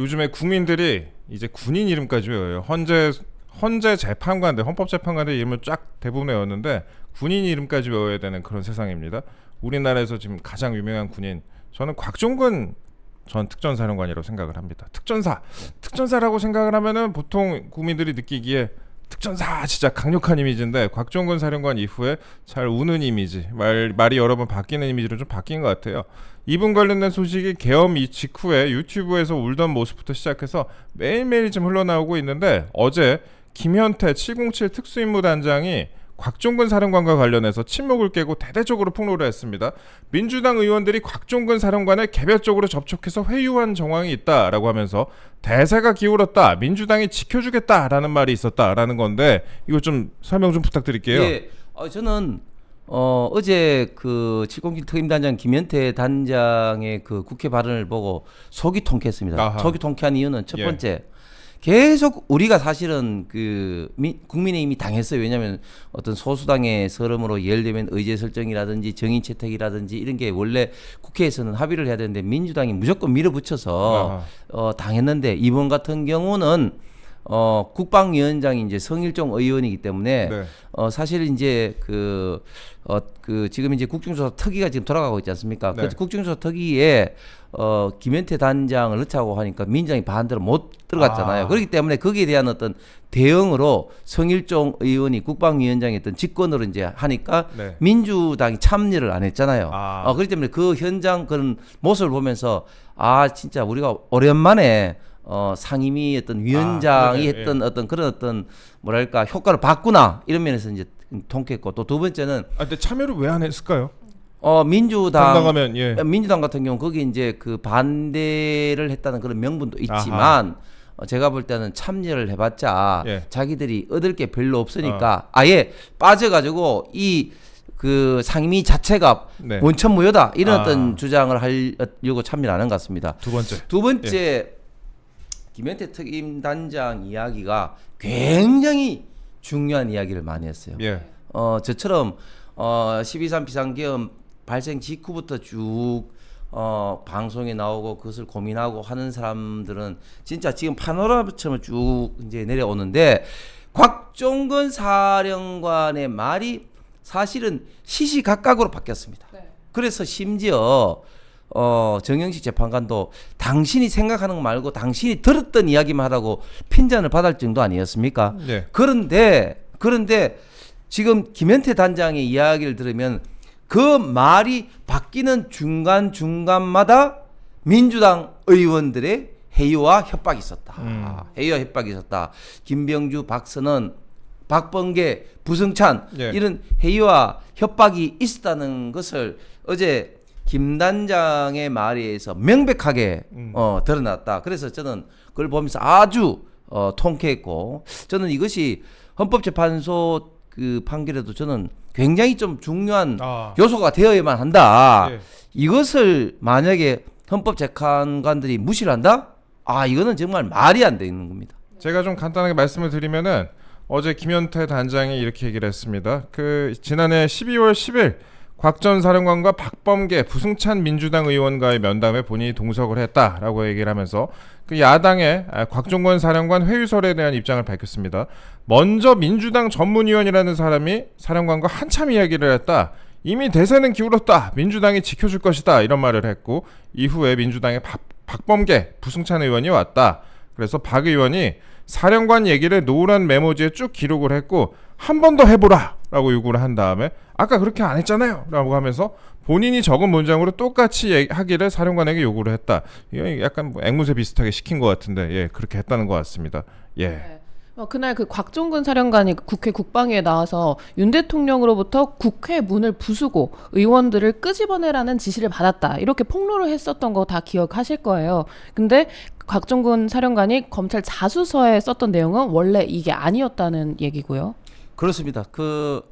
요즘에 국민들이 이제 군인 이름까지 외워요. 헌재 헌재 재판관들, 헌법 재판관들 이름을 쫙 대부분 외웠는데 군인 이름까지 외워야 되는 그런 세상입니다. 우리나라에서 지금 가장 유명한 군인 저는 곽종근 전 특전사령관이라고 생각을 합니다. 특전사, 특전사라고 생각을 하면은 보통 국민들이 느끼기에 특전사 진짜 강력한 이미지인데 곽종근 사령관 이후에 잘 우는 이미지, 말 말이 여러 번 바뀌는 이미지로 좀 바뀐 것 같아요. 이분 관련된 소식이 계엄 이 직후에 유튜브에서 울던 모습부터 시작해서 매일매일 좀 흘러나오고 있는데 어제 김현태 707 특수임무단장이 곽종근 사령관과 관련해서 침묵을 깨고 대대적으로 폭로를 했습니다. 민주당 의원들이 곽종근 사령관을 개별적으로 접촉해서 회유한 정황이 있다라고 하면서 대세가 기울었다. 민주당이 지켜주겠다라는 말이 있었다라는 건데 이거 좀 설명 좀 부탁드릴게요. 예, 어, 저는 어, 어제 그 707 특임단장 김현태 단장의 그 국회 발언을 보고 속이 통쾌했습니다. 아하. 속이 통쾌한 이유는 첫 예. 번째 계속 우리가 사실은 그 미, 국민의힘이 당했어요. 왜냐하면 어떤 소수당의 서름으로 예를 들면 의제 설정이라든지 정인 채택이라든지 이런 게 원래 국회에서는 합의를 해야 되는데 민주당이 무조건 밀어붙여서 아하. 어, 당했는데 이번 같은 경우는 어, 국방위원장이 이제 성일종 의원이기 때문에 네. 어 사실 이제 그 어 그 지금 이제 국정조사 특위가 지금 돌아가고 있지 않습니까? 네. 그 국정조사 특위에 어 김현태 단장을 넣자고 하니까 민주당이 반대로 못 들어갔잖아요. 아. 그렇기 때문에 거기에 대한 어떤 대응으로 성일종 의원이 국방위원장이 어떤 직권으로 이제 하니까 네. 민주당이 참여를 안 했잖아요. 아. 어, 그렇기 때문에 그 현장 그런 모습을 보면서 아 진짜 우리가 오랜만에 어 상임위 어떤 위원장이 그러네요. 했던 어떤 그런 어떤 뭐랄까 효과를 봤구나 이런 면에서 이제 통쾌했고 또 두 번째는 아, 근데 참여를 왜 안 했을까요? 어 민주당 당당하면 예. 민주당 같은 경우 거기 이제 그 반대를 했다는 그런 명분도 있지만 어, 제가 볼 때는 참여를 해봤자 예. 자기들이 얻을 게 별로 없으니까 아 예 빠져가지고 이 그 상임위 자체가 네. 원천 무효다 이런 아. 어떤 주장을 하려고 참여를 하는 것 같습니다. 두 번째. 두 번째 김현태 특임 단장 이야기가 굉장히 중요한 이야기를 많이 했어요. 예. 어 저처럼 어 12.3 비상계엄 발생 직후부터 쭉 어, 방송에 나오고 그것을 고민하고 하는 사람들은 진짜 지금 파노라마처럼 쭉 이제 내려오는데 곽종근 사령관의 말이 사실은 시시각각으로 바뀌었습니다. 그래서 심지어 어 정영식 재판관도 당신이 생각하는 거 말고 당신이 들었던 이야기만 하라고 핀잔을 받을 정도 아니었습니까? 예. 그런데 그런데 지금 김현태 단장의 이야기를 들으면 그 말이 바뀌는 중간 중간마다 민주당 의원들의 해이와 협박이 있었다. 음. 해이와 협박이 있었다. 김병주, 박선원, 박범계, 부승찬 예. 이런 해이와 협박이 있었다는 것을 어제 김 단장의 말에 의해서 명백하게 음. 어, 드러났다. 그래서 저는 그걸 보면서 아주 어, 통쾌했고 저는 이것이 헌법재판소 그 판결에도 저는 굉장히 좀 중요한 아. 요소가 되어야만 한다. 예. 이것을 만약에 헌법재판관들이 무시를 한다? 아 이거는 정말 말이 안 되는 겁니다. 제가 좀 간단하게 말씀을 드리면은 어제 김현태 단장이 이렇게 얘기를 했습니다. 그 지난해 12월 10일 곽 전 사령관과 박범계 부승찬 민주당 의원과의 면담에 본인이 동석을 했다라고 얘기를 하면서 그 야당의 아, 곽종건 사령관 회유설에 대한 입장을 밝혔습니다. 먼저 민주당 전문위원이라는 사람이 사령관과 한참 이야기를 했다. 이미 대세는 기울었다. 민주당이 지켜줄 것이다. 이런 말을 했고 이후에 민주당의 박, 박범계 부승찬 의원이 왔다. 그래서 박 의원이 사령관 얘기를 노란 메모지에 쭉 기록을 했고 한 번 더 해보라 라고 요구를 한 다음에 아까 그렇게 안 했잖아요 라고 하면서 본인이 적은 문장으로 똑같이 하기를 사령관에게 요구를 했다. 이거 약간 뭐 앵무새 비슷하게 시킨 것 같은데 예 그렇게 했다는 것 같습니다. 예. 네. 어, 그날 그 곽종근 사령관이 국회 국방위에 나와서 윤 대통령으로부터 국회 문을 부수고 의원들을 끄집어내라는 지시를 받았다. 이렇게 폭로를 했었던 거 다 기억하실 거예요. 근데 곽종근 사령관이 검찰 자수서에 썼던 내용은 원래 이게 아니었다는 얘기고요. 그렇습니다. 그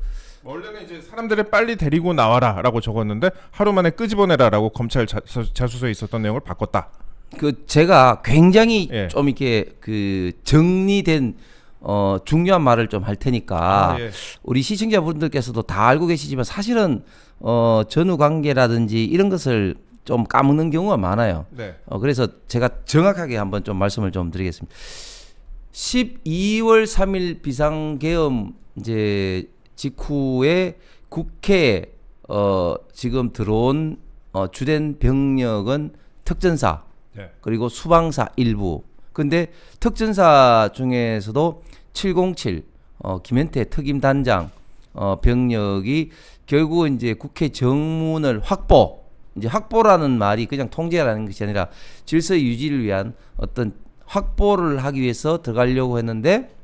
원래는 이제 사람들을 빨리 데리고 나와라라고 적었는데 하루 만에 끄집어내라라고 검찰 자, 수서에 있었던 내용을 바꿨다. 그 제가 굉장히 예. 좀 이렇게 그 정리된 어 중요한 말을 좀 할 테니까 아, 예. 우리 시청자분들께서도 다 알고 계시지만 사실은 어 전후 관계라든지 이런 것을 좀 까먹는 경우가 많아요. 네. 어, 그래서 제가 정확하게 한번 좀 말씀을 좀 드리겠습니다. 12월 3일 비상계엄 이제 직후에 국회에 어, 지금 들어온 어, 주된 병력은 특전사 네. 그리고 수방사 일부. 근데 특전사 중에서도 707 어, 김현태 특임 단장 어, 병력이 결국 이제 국회 정문을 확보 이제 확보라는 말이 그냥 통제라는 것이 아니라 질서 유지를 위한 어떤 확보를 하기 위해서 들어가려고 했는데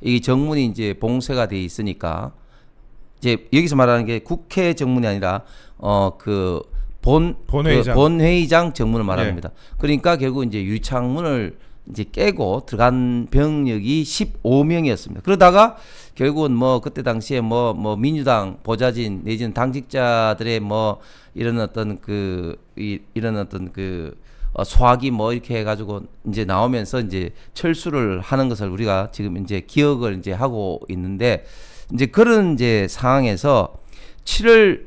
이 정문이 이제 봉쇄가 돼 있으니까 이제 여기서 말하는 게 국회 정문이 아니라 어그 본 본회의장. 그 본회의장 정문을 말합니다. 그러니까 결국 이제 유창문을 이제 깨고 들어간 병력이 15명이었습니다. 그러다가 결국은 뭐 그때 당시에 뭐뭐 민주당 보좌진 내지는 당직자들의 뭐 이런 어떤 그 이, 이런 어떤 그 어, 소화기 뭐 이렇게 해가지고 이제 나오면서 이제 철수를 하는 것을 우리가 지금 이제 기억을 이제 하고 있는데 이제 그런 이제 상황에서 7월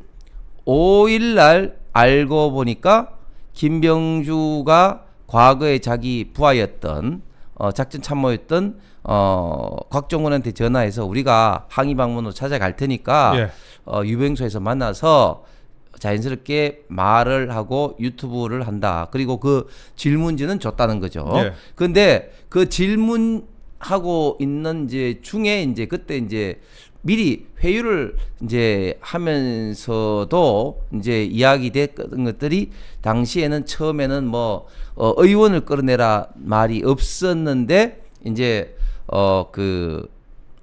5일 날 알고 보니까 김병주가 과거에 자기 부하였던 어, 작전 참모였던 어, 곽종원한테 전화해서 우리가 항의 방문으로 찾아갈 테니까 예. 어, 유병소에서 만나서 자연스럽게 말을 하고 유튜브를 한다. 그리고 그 질문지는 줬다는 거죠. 예. 근데 그 질문 하고 있는 이제 중에 이제 그때 이제 미리 회유를 이제 하면서도 이제 이야기됐던 것들이 당시에는 처음에는 뭐 어, 의원을 끌어내라 말이 없었는데 이제 어그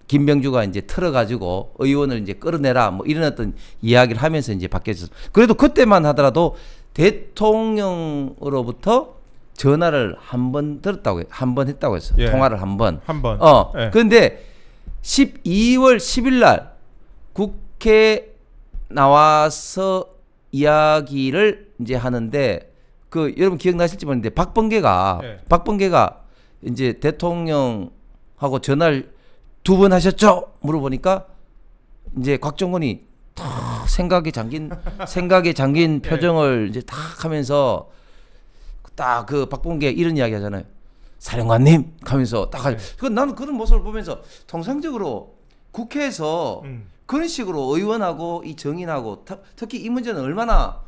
김병주가 이제 틀어가지고 의원을 이제 끌어내라 뭐 이런 어떤 이야기를 하면서 이제 바뀌었어. 그래도 그때만 하더라도 대통령으로부터 전화를 한 번 들었다고 한 번 했다고 했어. 예. 통화를 한 번. 한 번. 어. 예. 근데 12월 10일 날 국회 나와서 이야기를 이제 하는데 그 여러분 기억나실지 모르는데 박범계가 예. 박범계가 이제 대통령하고 전화를 두 번 하셨죠? 물어보니까 이제 곽정원이 탁 생각에 잠긴 생각에 잠긴 표정을 이제 탁 하면서 딱 그 박봉계 이런 이야기 하잖아요. 사령관님 하면서 딱 하- 그 나는 그런 모습을 보면서 통상적으로 국회에서 음. 그런 식으로 의원하고 이 정인하고 特- 특히 이 문제는 얼마나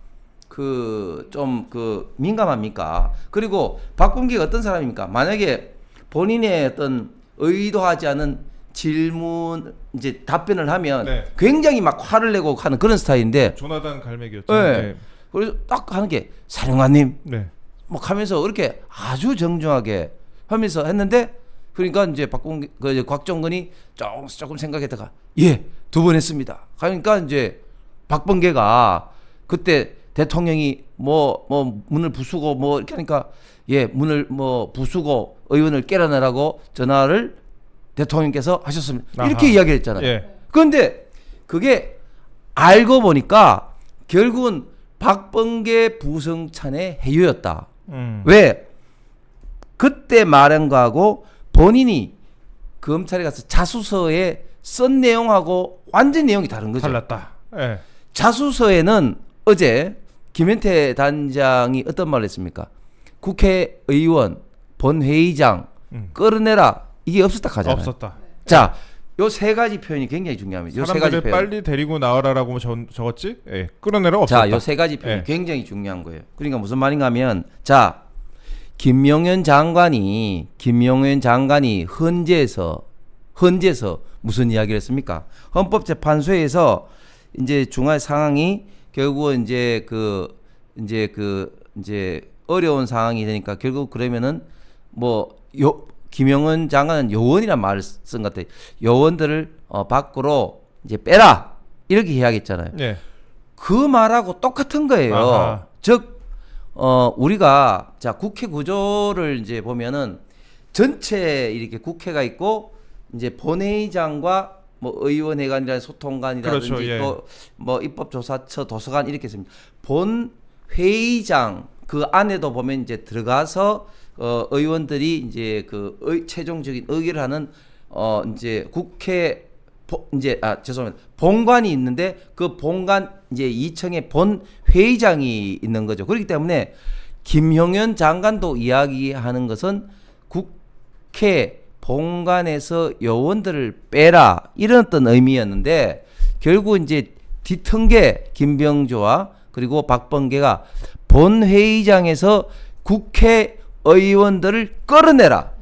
그 좀그 민감합니까? 그리고 박범계가 어떤 사람입니까? 만약에 본인의 어떤 의도하지 않은 질문 이제 답변을 하면 네. 굉장히 막 화를 내고 하는 그런 스타일인데 조나단 갈매기였죠. 네. 그래서 딱 하는 게 사령관님 네. 뭐 하면서 이렇게 아주 정중하게 하면서 했는데 그러니까 이제 박봉 그 이제 곽정근이 조금 조금 생각했다가 예 두 번 했습니다. 그러니까 이제 박범계가 그때 대통령이 뭐뭐 문을 부수고 뭐 이렇게 하니까 예 문을 뭐 부수고 의원을 깨라내라고 전화를 대통령께서 하셨습니다. 이렇게 아하. 이야기했잖아요. 예. 그런데 그게 알고 보니까 결국은 박범계 부성찬의 해유였다. 음. 왜? 그때 말한 거하고 본인이 검찰에 가서 자수서에 쓴 내용하고 완전 내용이 다른 거죠. 달랐다. 예. 자수서에는 어제 김현태 단장이 어떤 말을 했습니까? 국회의원, 본회의장 음. 끌어내라 이게 없었다 하잖아요. 없었다. 자, 요 세 가지 표현이 굉장히 중요합니다. 요세 가지 사람들을 표현. 빨리 데리고 나와라라고 적, 적었지? 예. 끌어내라 없었다. 자, 요 세 가지 표현이 예. 굉장히 중요한 거예요. 그러니까 무슨 말인가 하면 자, 김용현 장관이 김용현 장관이 헌재에서 헌재에서 무슨 이야기를 했습니까? 헌법재판소에서 이제 중앙 상황이 결국은 이제 그 이제 그 이제 어려운 상황이 되니까 결국 그러면은 뭐 요 김용은 장관은 요원이란 말을 쓴 것 같아요. 요원들을 어 밖으로 이제 빼라 이렇게 이야기했잖아요. 예. 그 말하고 똑같은 거예요. 아하. 즉, 어, 우리가 자 국회 구조를 이제 보면은 전체 이렇게 국회가 있고 이제 본회의장과 뭐 의원회관이라는 소통관이라든지 그렇죠, 예. 또뭐 입법조사처 도서관 이렇게 있습니다. 본 회의장 그 안에도 보면 이제 들어가서 어 의원들이 이제 그 의, 최종적인 의결을 하는 어 이제 국회 보- 이제 아 죄송합니다. 본관이 있는데 그 본관 이제 2층에 본 회의장이 있는 거죠. 그렇기 때문에 김형현 장관도 이야기하는 것은 국회 본관에서 요원들을 빼라 이런 어떤 의미였는데 결국 이제 뒤통계 김병조와 그리고 박범계가 본 회의장에서 국회의원들을 끌어내라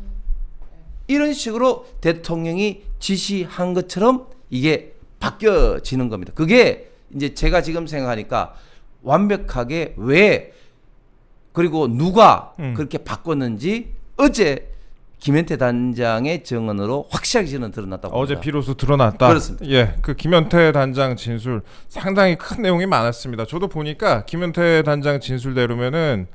이런 식으로 대통령이 지시한 것처럼 이게 바뀌어지는 겁니다. 그게 이제 제가 지금 생각하니까 완벽하게 왜 그리고 누가 음. 그렇게 바꿨는지 어제 김현태 단장의 증언으로 확실하게 저는 드러났다고 어제 봅니다. 비로소 드러났다. 그렇습니다. 예, 그 김현태 단장 진술 상당히 큰 내용이 많았습니다. 저도 보니까 김현태 단장 진술대로면은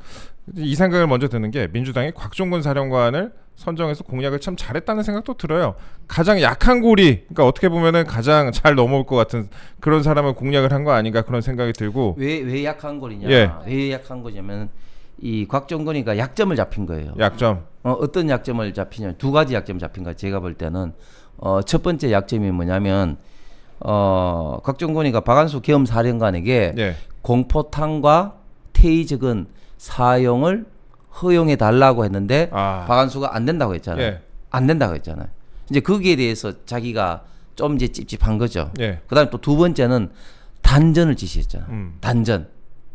이 생각을 먼저 드는 게 민주당이 곽종근 사령관을 선정해서 공약을 참 잘했다는 생각도 들어요. 가장 약한 고리, 그러니까 어떻게 보면은 가장 잘 넘어올 것 같은 그런 사람을 공략을 한 거 아닌가 그런 생각이 들고. 왜, 왜 약한 거냐? 예. 왜 약한 거냐면 이 곽종건이가 약점을 잡힌 거예요. 약점. 어, 어떤 약점을 잡히냐? 두 가지 약점 잡힌 거 제가 볼 때는 어, 첫 번째 약점이 뭐냐면 어, 곽종건이가 박한수 계엄 사령관에게 예. 공포탄과 테이즈건 사용을 허용해 달라고 했는데 아. 박한수가 안 된다고 했잖아요. 예. 안 된다고 했잖아요. 이제 거기에 대해서 자기가 좀 이제 찝찝한 거죠. 예. 그다음에 또 두 번째는 단전을 지시했잖아. 음. 단전.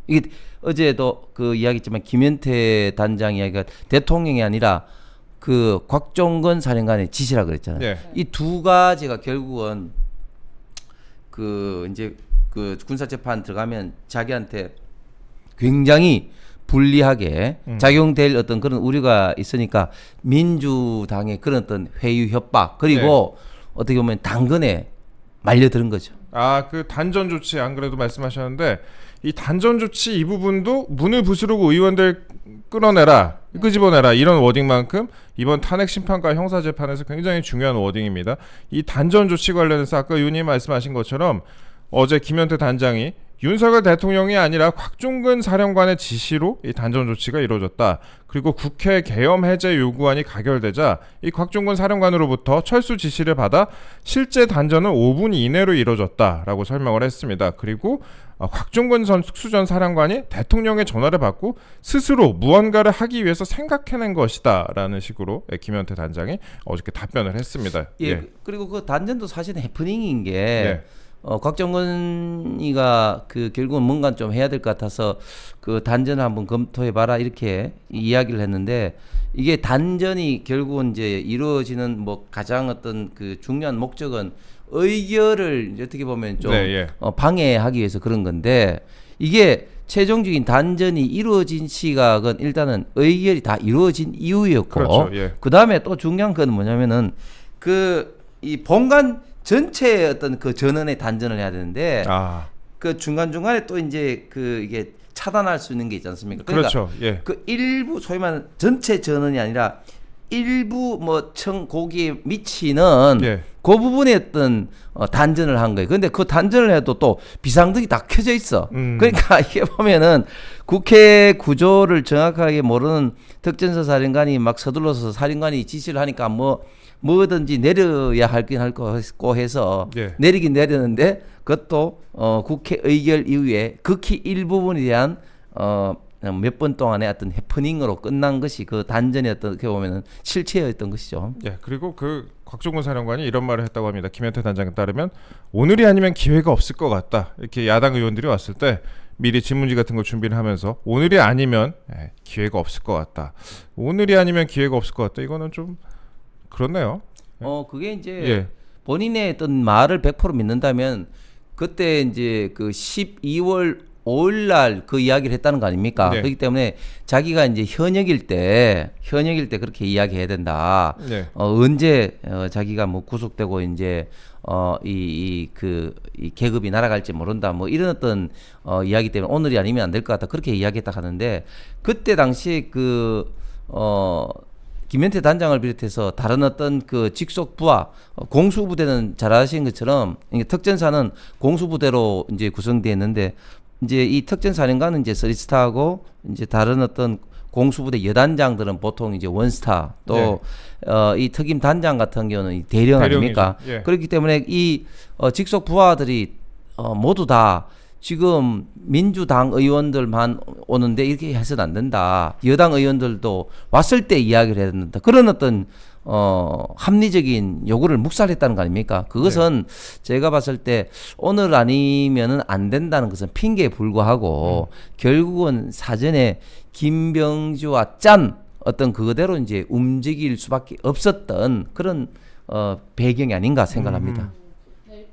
이게 어제도 그 이야기했지만 김현태 단장 이야기가 대통령이 아니라 그 곽종건 사령관의 지시라 그랬잖아요. 예. 이두 가지가 결국은 그 이제 그 군사 재판 들어가면 자기한테 굉장히 불리하게 음. 작용될 어떤 그런 우려가 있으니까 민주당의 그런 어떤 회유 협박 그리고 네. 어떻게 보면 당근에 말려드는 거죠. 아, 그 단전 조치 안 그래도 말씀하셨는데 이 단전 조치 이 부분도 문을 부수르고 의원들 끌어내라, 끄집어내라 이런 워딩만큼 이번 탄핵 심판과 형사 재판에서 굉장히 중요한 워딩입니다. 이 단전 조치 관련해서 아까 의원님 말씀하신 것처럼 어제 김현태 단장이 윤석열 대통령이 아니라 곽종근 사령관의 지시로 이 단전 조치가 이루어졌다. 그리고 국회 계엄 해제 요구안이 가결되자 이 곽종근 사령관으로부터 철수 지시를 받아 실제 단전은 5분 이내로 이루어졌다라고 설명을 했습니다. 그리고 어, 곽종근 전 특수전 사령관이 대통령의 전화를 받고 스스로 무언가를 하기 위해서 생각해낸 것이다라는 식으로 예, 김현태 단장이 어저께 답변을 했습니다. 예. 그- 그리고 그 단전도 사실은 해프닝인 게 예. 어, 곽정근이가 그 결국은 뭔가 좀 해야 될 것 같아서 그 단전을 한번 검토해 봐라 이렇게 이야기를 했는데 이게 단전이 결국은 이제 이루어지는 뭐 가장 어떤 그 중요한 목적은 의결을 어떻게 보면 좀 네, 예. 어, 방해하기 위해서 그런 건데 이게 최종적인 단전이 이루어진 시각은 일단은 의결이 다 이루어진 이후였고 그렇죠. 예. 그 다음에 또 중요한 건 뭐냐면은 그 이 본관 전체의 어떤 그 전원의 단전을 해야 되는데 아, 그 중간 중간에 또 이제 그 이게 차단할 수 있는 게 있지 않습니까? 그러니까 그렇죠. 예. 그 일부 소위 말하는 전체 전원이 아니라 일부 뭐 청 고기에 미치는 예. 그 부분에 어떤 어, 단전을 한 거예요. 근데 그 단전을 해도 또 비상등이 다 켜져 있어. 음. 그러니까 이게 보면은 국회 구조를 정확하게 모르는 특전사 사령관이 막 서둘러서 사령관이 지시를 하니까 뭐 뭐든지 내려야 할긴 할 거고 해서 예. 내리긴 내렸는데 그것도 어, 국회 의결 이후에 극히 일부분에 대한 어, 몇 번 동안의 어떤 해프닝으로 끝난 것이 그 어떤 어떻게 보면은 실체였던 것이죠. 예, 그리고 그 곽종근 사령관이 이런 말을 했다고 합니다. 김현태 단장에 따르면 오늘이 아니면 기회가 없을 것 같다. 이렇게 야당 의원들이 왔을 때 미리 질문지 같은 거 준비를 하면서 오늘이 아니면 예, 기회가 없을 것 같다. 오늘이 아니면 기회가 없을 것 같다. 이거는 좀 그렇네요. 어 그게 이제 예. 본인의 어떤 말을 100% 믿는다면 그때 이제 그 12월 5일 날 그 이야기를 했다는 거 아닙니까? 네. 그렇기 때문에 자기가 이제 현역일 때 현역일 때 그렇게 이야기해야 된다. 예. 어 언제 어, 자기가 뭐 구속되고 이제 어이이그이 계급이 날아갈지 모른다. 뭐 이런 어떤 어 이야기 때문에 오늘이 아니면 안 될 것 같다. 그렇게 이야기했다 하는데 그때 당시 그 어 김현태 단장을 비롯해서 다른 어떤 그 직속 부하 어, 공수부대는 잘 아시는 것처럼 특전사는 공수부대로 이제 구성되어 있는데 이제 이 특전사령관은 이제 서리스타하고 이제 다른 어떤 공수부대 여단장들은 보통 이제 원스타 또 네. 어, 이 특임 단장 같은 경우는 이 대령 아닙니까? 예. 그렇기 때문에 이 어, 직속 부하들이 어, 모두 다 지금 민주당 의원들만 오는데 이렇게 해서는 안 된다. 여당 의원들도 왔을 때 이야기를 해야 된다. 그런 어떤 어, 합리적인 요구를 묵살했다는 거 아닙니까? 그것은 제가 봤을 때 오늘 아니면은 안 된다는 것은 핑계에 불과하고 결국은 사전에 김병주와 짠 어떤 그대로 이제 움직일 수밖에 없었던 그런 어, 배경이 아닌가 생각합니다. 네,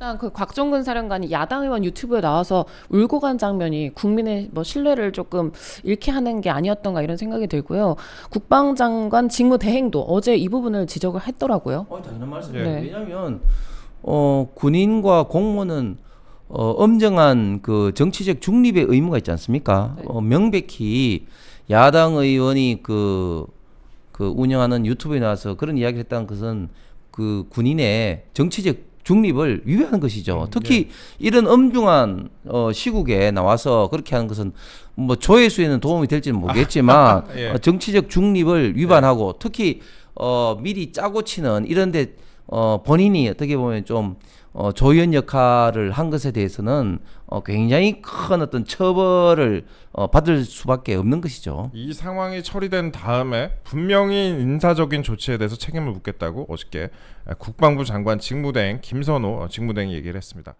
일단 그 곽종근 사령관이 야당 의원 유튜브에 나와서 울고 간 장면이 국민의 뭐 신뢰를 조금 잃게 하는 게 아니었던가 이런 생각이 들고요. 국방장관 직무 대행도 어제 이 부분을 지적을 했더라고요. 어, 당연한 말씀이에요. 네. 왜냐하면 어, 군인과 공무원은 어, 엄정한 그 정치적 중립의 의무가 있지 않습니까? 네. 어, 명백히 야당 의원이 그, 그 운영하는 유튜브에 나와서 그런 이야기를 했다는 것은 그 군인의 정치적 중립을 위배하는 것이죠. 특히 이런 엄중한 어, 시국에 나와서 그렇게 하는 것은 뭐 조회수에는 도움이 될지는 모르겠지만 예. 어, 정치적 중립을 위반하고 특히 어, 미리 짜고 치는 이런데 어, 본인이 어떻게 보면 좀 어, 조연 역할을 한 것에 대해서는 어, 굉장히 큰 어떤 처벌을 어, 받을 수밖에 없는 것이죠. 이 상황이 처리된 다음에 분명히 인사적인 조치에 대해서 책임을 묻겠다고 어저께 국방부 장관 직무대행 김선호 직무대행이 얘기를 했습니다.